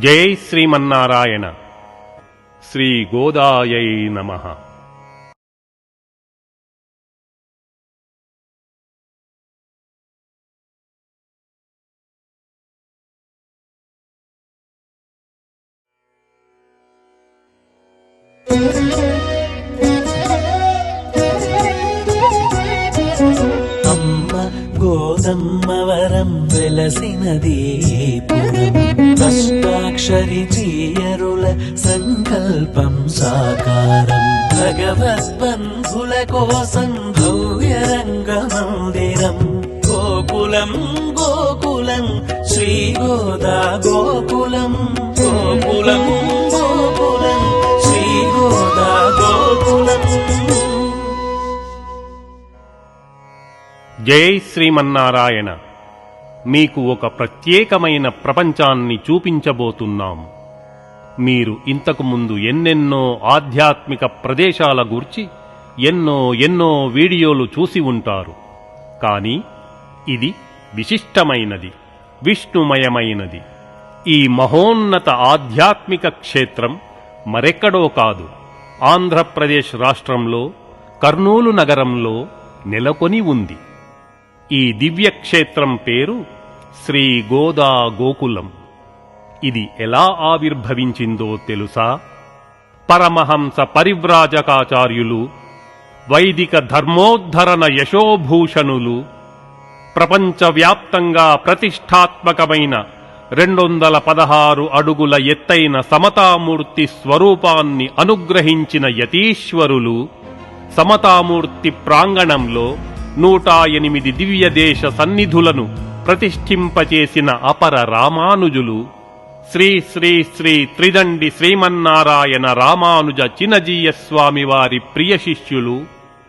జై శ్రీమన్నారాయణ. శ్రీ గోదాయై నమ. అమ్మ గోదమ్మ వరం వెలసినది. ఈ అష్టాక్షరి తీయరుల సంకల్పం సాకారం. భగవద్బంధుల కోసం భవ్య రంగమందిరం గోకులం గోకులం శ్రీ గోదా గోకులం. గోకులం గోకులం శ్రీ గోదా గోకులం. జై శ్రీమన్నారాయణ. మీకు ఒక ప్రత్యేకమైన ప్రపంచాన్ని చూపించబోతున్నాం. మీరు ఇంతకుముందు ఎన్నెన్నో ఆధ్యాత్మిక ప్రదేశాల గూర్చి ఎన్నో ఎన్నో వీడియోలు చూసి ఉంటారు. కానీ ఇది విశిష్టమైనది విష్ణుమయమైనది. ఈ మహోన్నత ఆధ్యాత్మిక క్షేత్రం మరెక్కడో కాదు. ఆంధ్రప్రదేశ్ రాష్ట్రంలో కర్నూలు నగరంలో నెలకొని ఉంది. ఈ దివ్యక్షేత్రం పేరు శ్రీ గోదా గోకులం. ఇది ఎలా ఆవిర్భవించిందో తెలుసా? పరమహంస పరివ్రాజకాచార్యులు వైదిక ధర్మోద్ధరణ యశోభూషణులు ప్రపంచవ్యాప్తంగా ప్రతిష్టాత్మకమైన రెండొందల పదహారు అడుగుల ఎత్తైన సమతామూర్తి స్వరూపాన్ని అనుగ్రహించిన యతీశ్వరులు సమతామూర్తి ప్రాంగణంలో నూట ఎనిమిది దివ్యదేశ సన్నిధులను ప్రతిష్ఠింపచేసిన అపర రామానుజులు. శ్రీ శ్రీ శ్రీ త్రిదండి శ్రీమన్నారాయణ రామానుజ చినజీయ వారి ప్రియ శిష్యులు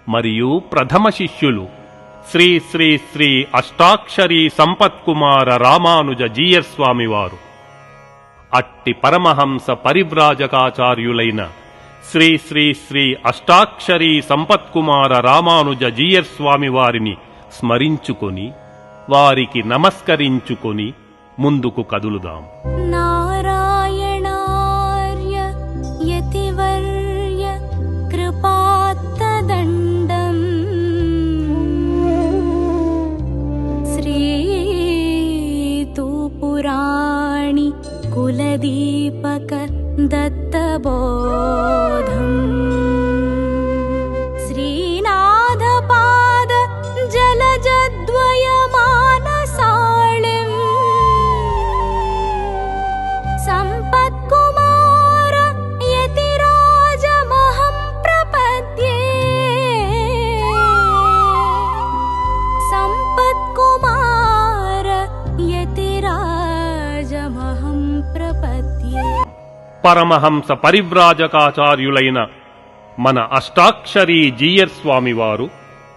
మరియు ప్రథమ శిష్యులు. శ్రీ శ్రీ శ్రీ అష్టాక్షరీ సంపత్కుమార రామానుజ జీయస్వామివారు అట్టి పరమహంస పరివ్రాజకాచార్యులైన శ్రీ శ్రీ శ్రీ అష్టాక్షరీ సంపత్కుమార రామానుజ జీయర్స్వామి వారిని స్మరించుకొని వారికి నమస్కరించుకొని ముందుకు కదులుదాం नारायणार्य यतिवर्य कृपात्तदण्डम् श्रीतूपुराणि कुलदीपक दत्तबोधम् పరమహంస పరివ్రాజకాచార్యులైన మన అష్టాక్షరీ జీయర్ స్వామివారు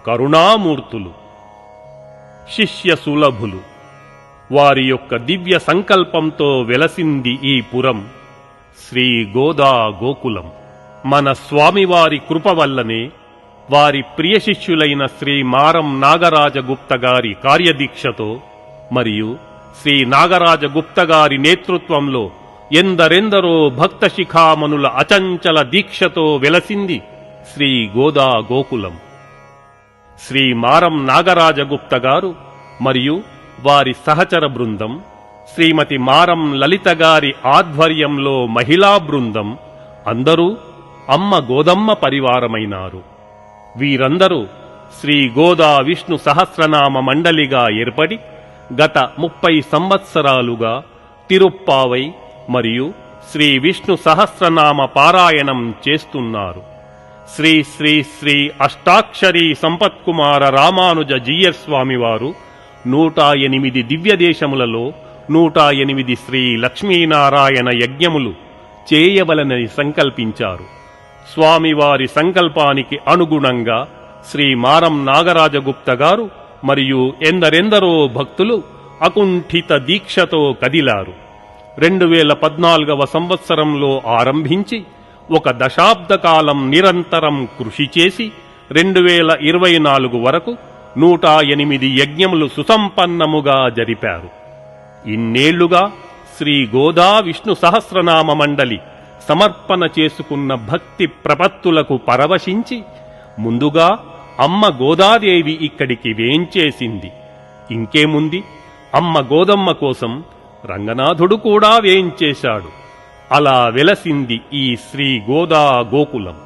కరుణామూర్తులు శిష్య సులభులు వారి యొక్క దివ్య సంకల్పంతో వెలసింది ఈ పురం శ్రీ గోదా గోకులం. మన స్వామివారి కృప వల్లనే వారి ప్రియ శిష్యులైన శ్రీ మారం నాగరాజగుప్త గారి కార్యదీక్షతో మరియు శ్రీ నాగరాజగుప్త గారి నేతృత్వంలో ఎందరెందరో భక్త శిఖామణుల అచంచల దీక్షతో వెలసింది శ్రీ గోదా గోకులం శ్రీ మారం నాగరాజగుప్త గారు మరియు వారి సహచర బృందం శ్రీమతి మారం లలిత గారి ఆధ్వర్యంలో మహిళా బృందం అందరూ అమ్మ గోదమ్మ పరివారమైనారు వీరందరూ శ్రీ గోదా విష్ణు సహస్రనామ మండలిగా ఏర్పడి గత ముప్పై సంవత్సరాలుగా తిరుప్పావై మరియు శ్రీ విష్ణు సహస్రనామ పారాయణం చేస్తున్నారు. శ్రీ శ్రీ శ్రీ అష్టాక్షరీ సంపత్కుమార రామానుజ జీయర్ స్వామివారు నూట ఎనిమిది దివ్యదేశములలో నూట ఎనిమిది శ్రీ లక్ష్మీనారాయణ యజ్ఞములు చేయవలనని సంకల్పించారు. స్వామివారి సంకల్పానికి అనుగుణంగా శ్రీ మారం నాగరాజగుప్త గారు మరియు ఎందరెందరో భక్తులు అకుంఠిత దీక్షతో కదిలారు. రెండు వేల పద్నాలుగవ సంవత్సరంలో ఆరంభించి ఒక దశాబ్ద కాలం నిరంతరం కృషి చేసి రెండు వేల ఇరవై నాలుగు వరకు నూట ఎనిమిది యజ్ఞములు సుసంపన్నముగా జరిపారు. ఇన్నేళ్ళుగా శ్రీ గోదా విష్ణు సహస్రనామ మండలి సమర్పణ చేసుకున్న భక్తి ప్రపత్తులకు పరవశించి ముందుగా అమ్మ గోదాదేవి ఇక్కడికి వేంచేసింది. ఇంకేముంది? అమ్మ గోదమ్మ కోసం రంగనాథుడు కూడా వేంచేశాడు అలా వెలసింది ఈ శ్రీ గోదా గోకులం.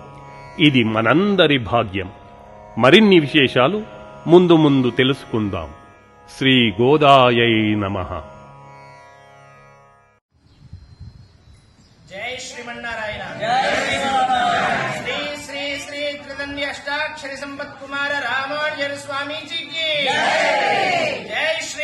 ఇది మనందరి భాగ్యం. మరిన్ని విశేషాలు ముందు ముందు తెలుసుకుందాం. శ్రీ గోదాయై నమః. జై శ్రీమన్నారాయణ. శ్రీ శ్రీ శ్రీ త్రిదండి అష్టాక్షరి సంపత్ కుమార రామానుజర్ స్వామీజీకి. జై. శ్రీమన్నారాయణ